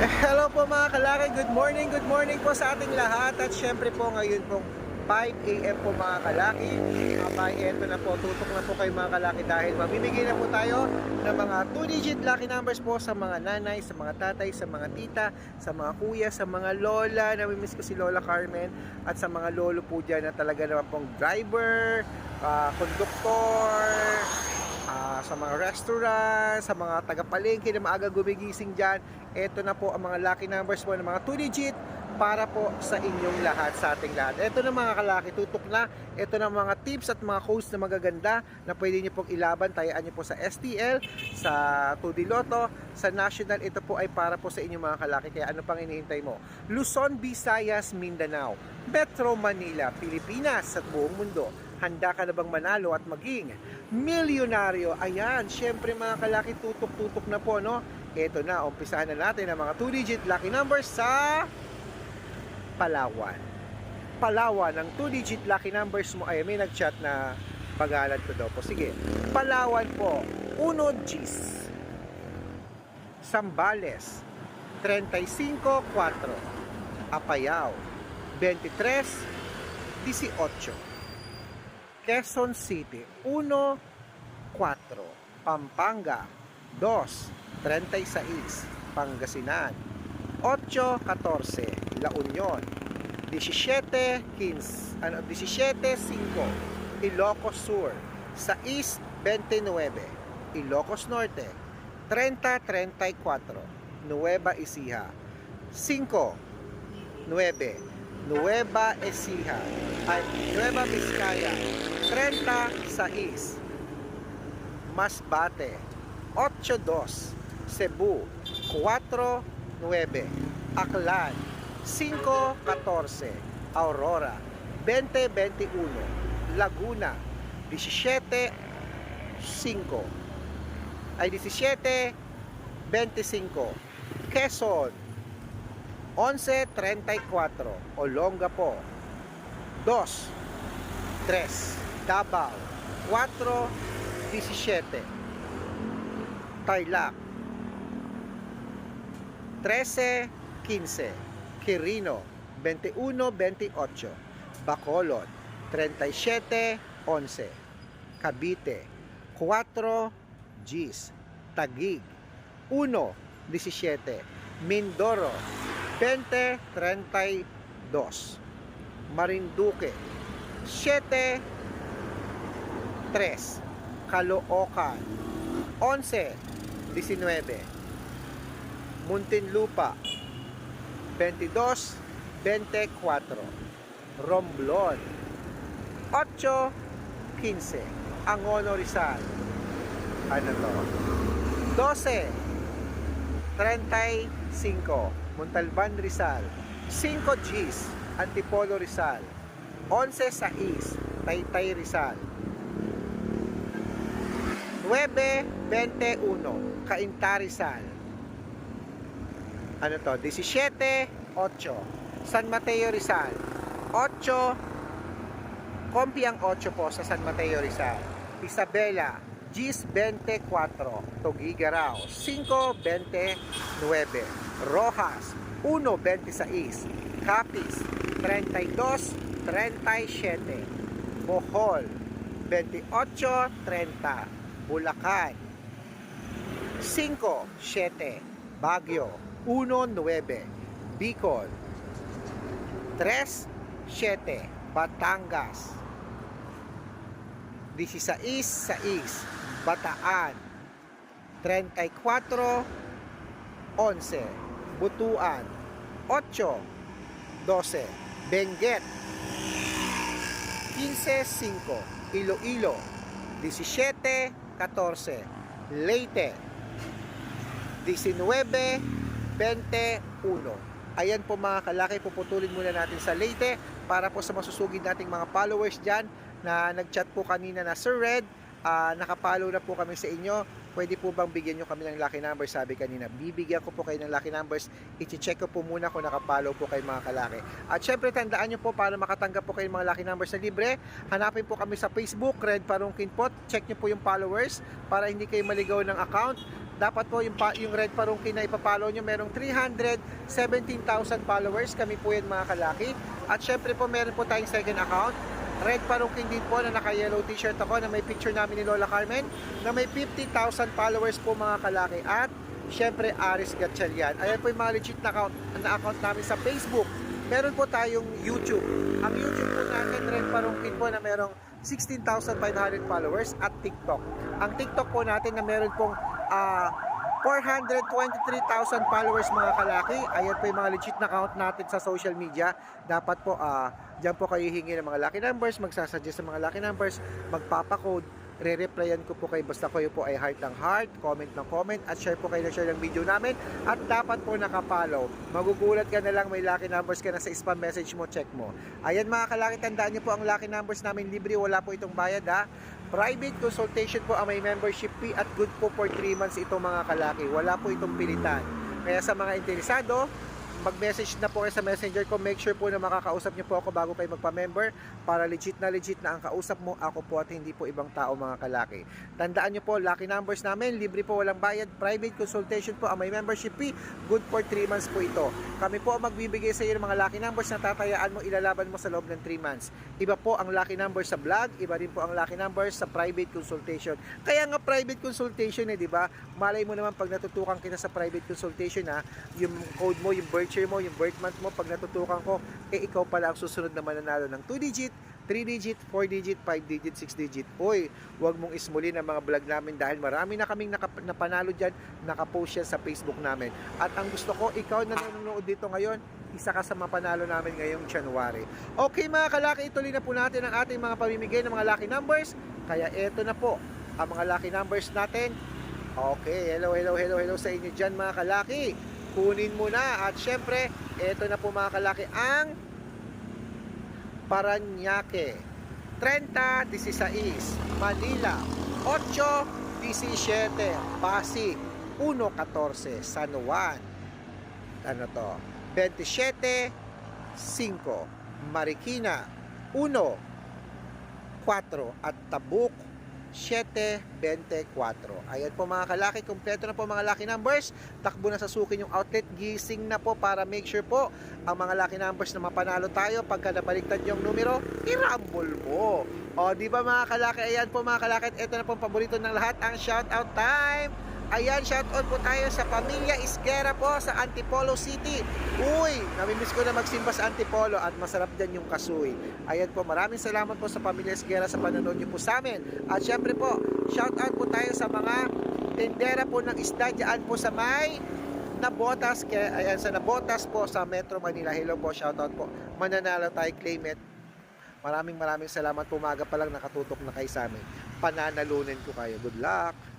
Hello po mga kalaki, good morning, good morning po sa ating lahat. At syempre po ngayon pong 5 a.m. po mga kalaki Abay, eto na po, tutok na po kayo mga kalaki dahil mamimigay na po tayo ng mga 2-digit lucky numbers po sa mga nanay, sa mga tatay, sa mga tita, sa mga kuya, sa mga lola, namimiss ko si Lola Carmen at sa mga lolo po dyan na talaga naman pong driver, ah, konduktor, Ah, sa mga restaurant, sa mga taga-palengke na maaga gumigising dyan, ito na po ang mga lucky numbers po ng mga 2 digit para po sa inyong lahat, sa ating lahat. Ito na mga kalaki, tutok na. Ito na mga tips at mga codes na magaganda na pwede nyo pong ilaban. Tayaan nyo po sa STL, sa 2D Lotto, sa National. Ito po ay para po sa inyong mga kalaki. Kaya ano pang inihintay mo? Luzon, Visayas, Mindanao, Metro Manila, Pilipinas at buong mundo. Handa ka na bang manalo at maging milyonaryo? Ayan, syempre mga kalaki, tutok-tutok na po, no? Ito na, umpisahan na natin ang mga 2-digit lucky numbers sa Palawan. Palawan, ang 2-digit lucky numbers mo ay may nag-chat na pagalan ko daw po. Sige, Palawan po, 1 Gis. Sambales, 35-4. Apayao, 23-18. Quezon City 1, 4. Pampanga 2, 36. Pangasinan 8, 14. La Union 17, 15. Ano, 17, 5. Ilocos Sur 6, 29. Ilocos Norte 30, 34. Nueva Ecija 5, 9. Nueva Ecija. Ay Nueva Vizcaya. 36 Masbate 82 Cebu. 49 Aklan. 514 Aurora. 2021 Laguna. 17 5 ay 17 25 Quezon 11.34 Olongapo 2 3 Davao. 4.17 Tarlac 13.15 Quirino. 21.28 Bacolod. 37.11 Cavite. 4 Gis. Taguig. 1.17 Mindoro 20.32 Marinduque 7 3 Caloocan 11 19 Muntinlupa 22 24 Romblon 8 15 Angono Rizal ano to 12 35 Montalban Rizal 5 Gs Antipolo Rizal 11 6 Taytay Rizal. 9-21 Cainta Rizal. Ano to? 17 8 San Mateo Rizal. 8 Kompiang 8 po sa San Mateo Rizal. Isabela Gis 24 Tugigaraw 5.29 Rojas 1.26 Capiz 32.37 Bohol 28.30 Bulacan 5.7 Baguio 1.9 Bicol 3.7 Batangas 16.6 Bataan 34 11 Butuan. 8 12 Benguet. 15-5 Iloilo. 17-14 Leyte. 19-21 Ayan po mga kalaki, puputulin muna natin sa Leyte para po sa masusugid nating mga followers dyan na nag-chat po kanina na Sir Red, ah, nakapalo na po kami sa inyo. Pwede po bang bigyan nyo kami ng lucky numbers? Sabi kanina, bibigyan ko po kayo ng lucky numbers. I-check ko po muna kung nakapalo po kayo mga kalaki. At syempre, tandaan nyo po para makatanggap po kayo ng mga lucky numbers na libre. Hanapin po kami sa Facebook, Red Parungkin po. Check nyo po yung followers para hindi kayo maligaw ng account. dapat po yung, yung red parungkin na ipapalo nyo, merong 317,000 followers. Kami po yan mga kalaki. At syempre po, meron po tayong second account. Red parungkin din po na naka-yellow t-shirt ako na may picture namin ni Lola Carmen na may 50,000 followers po mga kalaki. At syempre, Aris Gatchalian. Ayan po yung mga legit na account, na account namin sa Facebook. Meron po tayong YouTube. Ang YouTube po natin, Red Parungkin po na merong 16,500 followers at TikTok. Ang TikTok po natin na meron pong ah, 423,000 followers mga kalaki. Ayan po yung mga legit na account natin sa social media. Dapat po, ah, dyan po kayo hingi ng mga lucky numbers, magsasuggest ng mga lucky numbers, magpapakode, re-replyan ko po kayo basta kayo po ay heart ng heart, comment ng comment at share po kayo na share ng video namin at dapat po nakapollow. Magugulat ka na lang may lucky numbers ka na sa spam message mo, check mo. Ayan mga kalaki, tandaan nyo po ang lucky numbers namin libre, wala po itong bayad ha. Private consultation po ang may membership fee at good po for 3 months ito mga kalaki. Wala po itong pilitan. Kaya sa mga interesado, mag-message na po kayo sa messenger ko. Make sure po na makakausap niyo po ako bago kayo magpa-member para legit na legit na ang kausap mo ako po at hindi po ibang tao mga kalaki. Tandaan niyo po, lucky numbers namin, libre po walang bayad, private consultation po ang may membership fee, good for 3 months po ito. Kami po ang magbibigay sa iyo ng mga lucky numbers na tatayaan mo, ilalaban mo sa loob ng 3 months. Iba po ang lucky numbers sa vlog, iba rin po ang lucky numbers sa private consultation. Kaya nga private consultation eh, di ba? Malay mo naman pag natutukan kita sa private consultation ha, yung code mo, yung birth year mo, yung birth month mo, pag natutukan ko, eh ikaw pala ang susunod na mananalo ng 2 digit, 3 digit, 4 digit, 5 digit, 6 digit. Uy, huwag mong ismuli ng mga vlog namin dahil marami na kaming nakap- napanalo dyan, nakapost yan sa Facebook namin. At ang gusto ko, ikaw na nanonood dito ngayon, isa ka sa mapanalo namin ngayong January. Okay mga kalaki, ituloy na po natin ang ating mga pamimigay ng mga lucky numbers. Kaya eto na po, ang mga lucky numbers natin. Okay, hello, hello, hello, hello sa inyo dyan mga kalaki. Kunin mo na. At syempre, eto na po mga kalaki ang Paranaque. 30-16 Manila 8-17 Pasig 1-14 San Juan. Ano to? 27 5 Marikina 1 4 at Tabuk 724. Ayan po mga kalaki, kompleto na po mga lucky numbers. Takbo na sa sukin yung outlet. Gising na po para make sure po ang mga lucky numbers na mapanalo tayo. Pagka nabaliktad yung numero, irambol mo. O, di ba mga kalaki? Ayan po mga kalaki. Ito na po paborito ng lahat, ang shoutout time. Ayan, shoutout po tayo sa Pamilya Isquera po sa Antipolo City. Uy, namimiss ko na magsimba sa Antipolo at masarap dyan yung kasuy. Ayan po, maraming salamat po sa Pamilya Isquera sa panonood niyo po sa amin. At syempre po, shoutout po tayo sa mga tendera po ng isda dyan po sa may Nabotas, kaya, ayan, sa Nabotas po sa Metro Manila. Hello po, shoutout po. Mananalo tayo, claim it. Maraming maraming salamat. Pumaga pa lang nakatutok na kayo sa amin. Pananalunin ko kayo. Good luck!